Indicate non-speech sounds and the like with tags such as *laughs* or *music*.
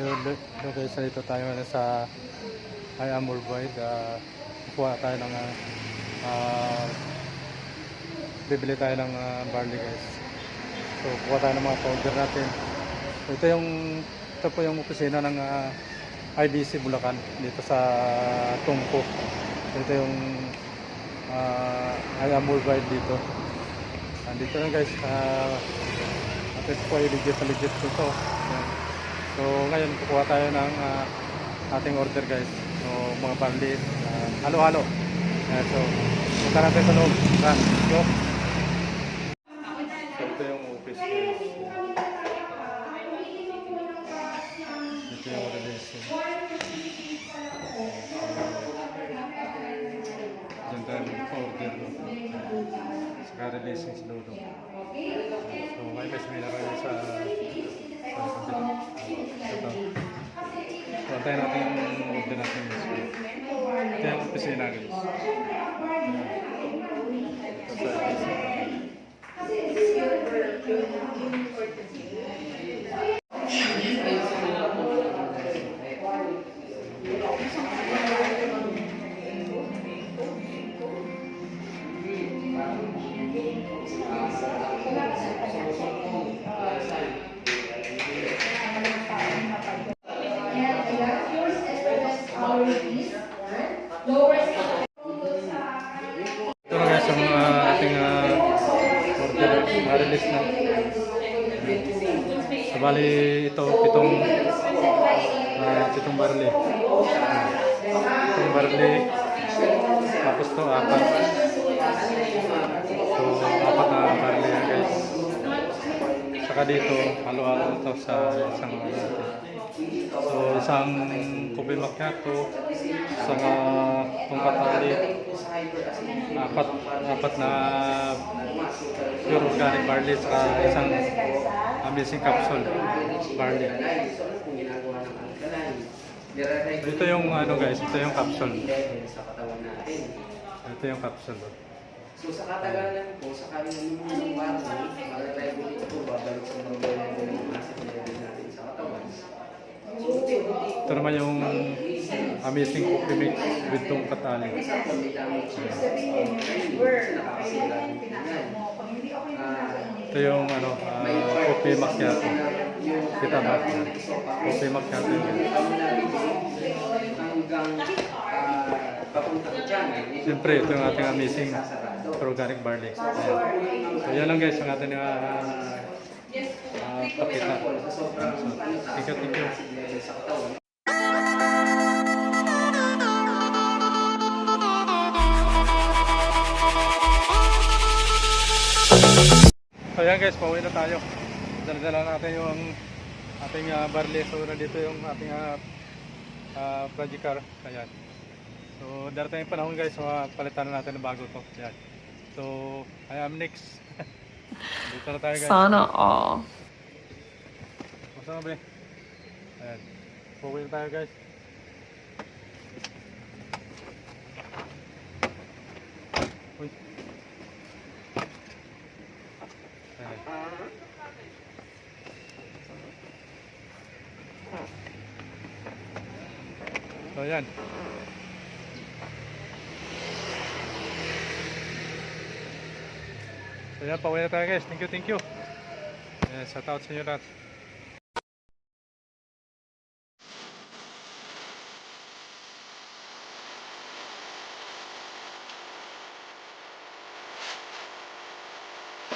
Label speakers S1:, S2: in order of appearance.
S1: Ayun, lo- lo guys, dito tayo sa I am worldwide. Uh, kukuha tayo ng ah, bibili tayo ng ah, barley guys. So, kuha tayo ng mga powder natin. So, ito yung ito po yung opisina ng ah, IBC Bulacan dito sa Tungko. Ito yung uh, I am worldwide dito. Andito na guys. Uh, natin po ay legit na legit dito. Yan. So ngayon kukuha tayo ng ah, ating order guys. So mga barley, ah, halo-halo. Yan, so punta natin sa loob. So ito yung office guys. Loob. So may guys, may nakalagay sa. So antayin natin yung order natin guys. Ito yung opisina guys. Ito sa opisina. Ito na guys yung uh, ating uh, order na release na. So bali ito pitong uh, pitong barley. Pitong barley. Tapos to apat. So apat na yan guys. Saka dito halo-halo ito sa isang ano natin. So isang kopi macchiato, isang uh, tungkatali, apat apat na pure organic barley saka isang amazing capsule barley. Ito yung ano guys, ito yung capsule.
S2: sa.
S1: Ito yung capsule.
S2: So sa katagalan po, sa kanyang ng barley, mag-regulate po, babalik sa normal level ng acid level natin sa katawan. So unti-unti
S1: Ito naman yung amazing coffee mix with tong katali.
S2: May damage siya. Nakakasila. Ah,
S1: Ito yung ano,
S2: may
S1: uh, coffee
S2: po sa
S1: macchiato. Kita ba? Coffee macchiato yun.
S2: Kami hanggang ah, papunta ko dyan.
S1: Siyempre, ito yung ating amazing. Organic barley. So yan lang guys, ang ating uh, uh, pakita.
S2: Ano,
S1: Thank you, thank you. So yan guys, pauwi na tayo. Dala-dala natin yung ating uh, barley. So nandito yung ating uh, uh, project car. Ayan. So darating yung panahon guys, so, uh, palitan na natin ng bago to. Ayan. So I am next. *laughs* Dito na tayo guys.
S3: Sana all.
S1: Masa na ba? Ayan. Na tayo guys. Uy. Ayan. So yan. So yan, pauwi na tayo guys. Thank you, thank you. Ayan, shout out sa inyo lahat.